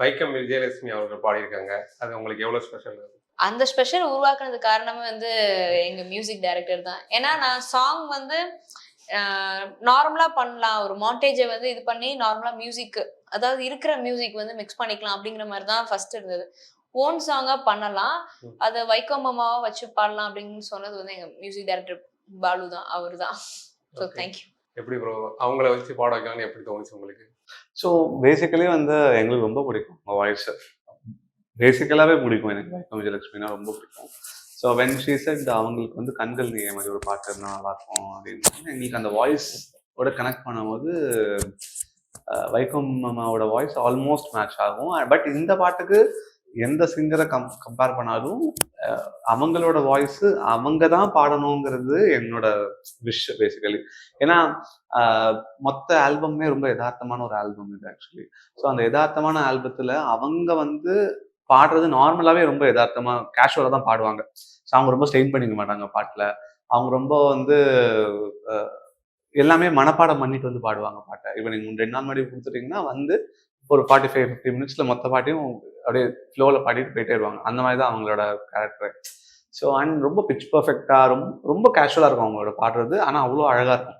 வைக்கம் விஜயலட்சுமி அவர்கள் பாடியிருக்காங்க. அது உங்களுக்கு எவ்வளவு ஸ்பெஷல் அந்த ஸ்பெஷல் உருவாக்குனது காரணமே வந்து எங்க மியூசிக் டைரக்டர் தான். ஏன்னா நான் சாங் வந்து நார்மலா பண்ணலாம். ஒரு மாண்டேஜை வந்து இது பண்ணி நார்மலா மியூசிக் அதாவது இருக்கிற மியூசிக் வந்து மிக்ஸ் பண்ணிக்கலாம் அப்படிங்கிற மாதிரி தான் ஃபர்ஸ்ட் இருந்தது. ஓன் சாங்கா பண்ணலாம். அதை வைக்கம் வச்சு பாடலாம் அப்படின்னு சொன்னது வந்து எங்க மியூசிக் டைரக்டர் பாலு தான். அவர் தான். ஸோ. தேங்க்யூ எப்படி ப்ரோ அவங்கள வச்சு பாட வைக்கலாம்னு எப்படி தோணுச்சு உங்களுக்கு? ஸோ பேசிக்கலி வந்து எங்களுக்கு ரொம்ப பிடிக்கும். உங்கள் வாய்ஸ் பேசிக்கலாகவே பிடிக்கும் எனக்கு. வைக்கம் விஜயலட்சுமினா ரொம்ப பிடிக்கும். ஸோ வென் ஷீ செட் அவங்களுக்கு வந்து கண்கள் நீ மாதிரி ஒரு பாட்டு இருந்தால் நல்லாயிருக்கும் அப்படின்னு எங்களுக்கு அந்த வாய்ஸ் ஓட கனெக்ட் பண்ணும்போது வைக்கம் மாமாவோட வாய்ஸ் ஆல்மோஸ்ட் மேட்ச் ஆகும். பட் இந்த பாட்டுக்கு எந்த சிங்கரை கம் கம்பேர் பண்ணாலும் அவங்களோட வாய்ஸ் அவங்க தான் பாடணுங்கிறது என்னோட விஷ் பேசிக்கலி ஏன்னா மொத்த ஆல்பமே ரொம்ப யதார்த்தமான ஒரு ஆல்பம் இது ஆக்சுவலி ஸோ அந்த யதார்த்தமான ஆல்பத்தில் அவங்க வந்து பாடுறது நார்மலாகவே ரொம்ப யதார்த்தமாக கேஷுவலாக தான் பாடுவாங்க. ஸோ அவங்க ரொம்ப ஸ்டெயின் பண்ணிக்க மாட்டாங்க பாட்டில். அவங்க ரொம்ப வந்து எல்லாமே மனப்பாடம் பண்ணிட்டு வந்து பாடுவாங்க பாட்டை. இப்போ நீங்கள் ரெண்டு நாள் முன்னாடி கொடுத்துட்டீங்கன்னா வந்து ஒரு ஃபார்ட்டி ஃபைவ் ஃபிஃப்டி மினிட்ஸில் மொத்த பாட்டையும் அப்படியே ஃப்ளோவில் பாடிட்டு போயிட்டே இருவாங்க அந்த மாதிரி தான் அவங்களோட கேரக்டர் ஸோ அண்ட் ரொம்ப பிச் பர்ஃபெக்டாக ரொம்ப ரொம்ப கேஷுவலாக இருக்கும் அவங்களோட பாடுறது. ஆனால் அவ்வளோ அழகாக இருக்கும்.